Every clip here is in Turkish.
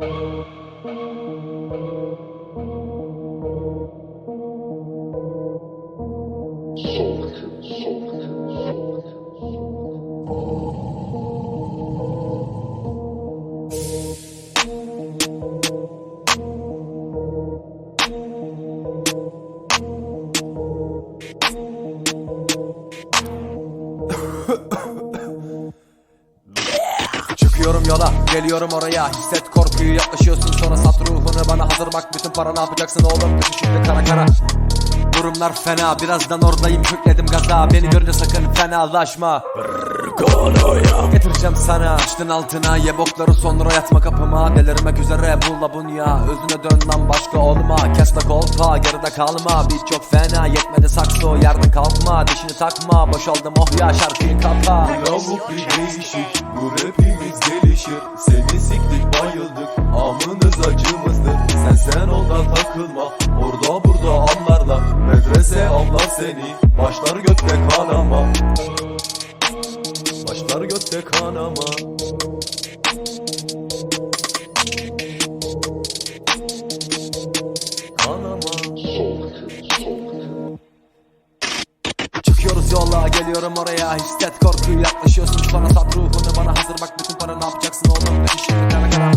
送子送。Çıkıyorum yola geliyorum oraya. Hisset korkuyu yaklaşıyorsun sonra sat ruhunu bana. Hazır bak bütün para ne yapacaksın oğlum? Şimdi kara kara. Durumlar fena birazdan oradayım. Kökledim gaza. Beni görünce sakın fenalaşma Getireceğim sana. Açtın altına ye bokları sonra yatma kapıma. Delirmek üzere bulla bunya. Özüne dön lan başka olma. Kes de kolpa geride kalma. Beat çok fena yetmedi sakso. Yerde kalkma dişini takma. Boşaldım oh ya şarkıyı kapa. Lavuk bir değişik Bu rapimiz gelişir. Seni siktik bayıldık. Amınız acımızdır. Sen sen ondan takılma. Orada burada anlarlar. Medrese avlar seni. Başlar gökte Başlar gökte kanama. Kanama. Çıkıyoruz yola geliyorum oraya. Hisset korkuyu yaklaşıyorsun. Sonra sat ruhunu bana hazır. Bak bütün para ne yapacaksın oğlum? Şimdi kara kara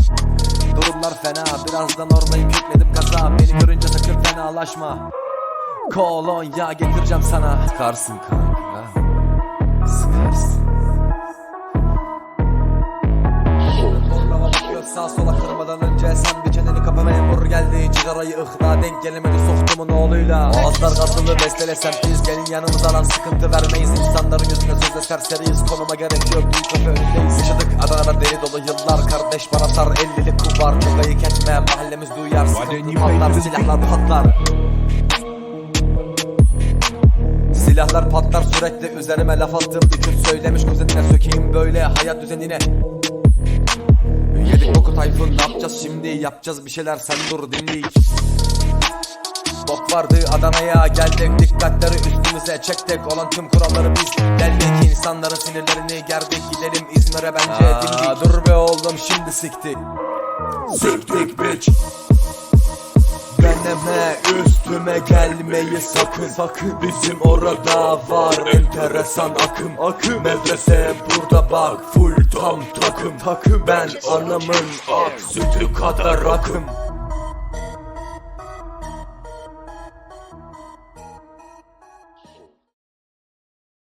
Durumlar fena. Birazdan oradayım. Yükledim gaza Beni görünce sakın fenalaşma. Kolonya getireceğim sana. Sıkarsın kanka sağ sola kırmadan önce Sen bir çeneni kapa memur geldi. Cigarayı ıhla denk gelemedi soktumun oğluyla. Ağızlar kasılı bestelesem biz. Gelin yanımıza lan sıkıntı vermeyiz. İnsanların yüzüne sözle serseriyiz Konuma gerek yok. Duy kapı önündeyiz. Yaşadık Adana'da deli dolu yıllar. Kardeş bana sar ellilik kubar. Kavgayı kesme mahallemiz duyar. Sıkıntı patlar silahlar patlar. Silahlar patlar sürekli üzerime laf attım. Bir söylemiş kuzenine sökeyim böyle. Hayat düzenine Yedik boku tayfun ne yapacağız şimdi? Yapacağız bir şeyler sen dur dinleyik Bok vardı Adana'ya geldik dikkatleri üstümüze çektik. Olan tüm kuralları biz Geldik insanların sinirlerini gerdik. Gidelim İzmir'e bence dimdik Dur be oğlum şimdi siktik Siktik bitch. Deneme üstüme gelmeyi sakın sakın. Bizim orada var enteresan akım. Akım. Medrese burada bak full tam takım. Takım Ben anamın ak sütü kadar akım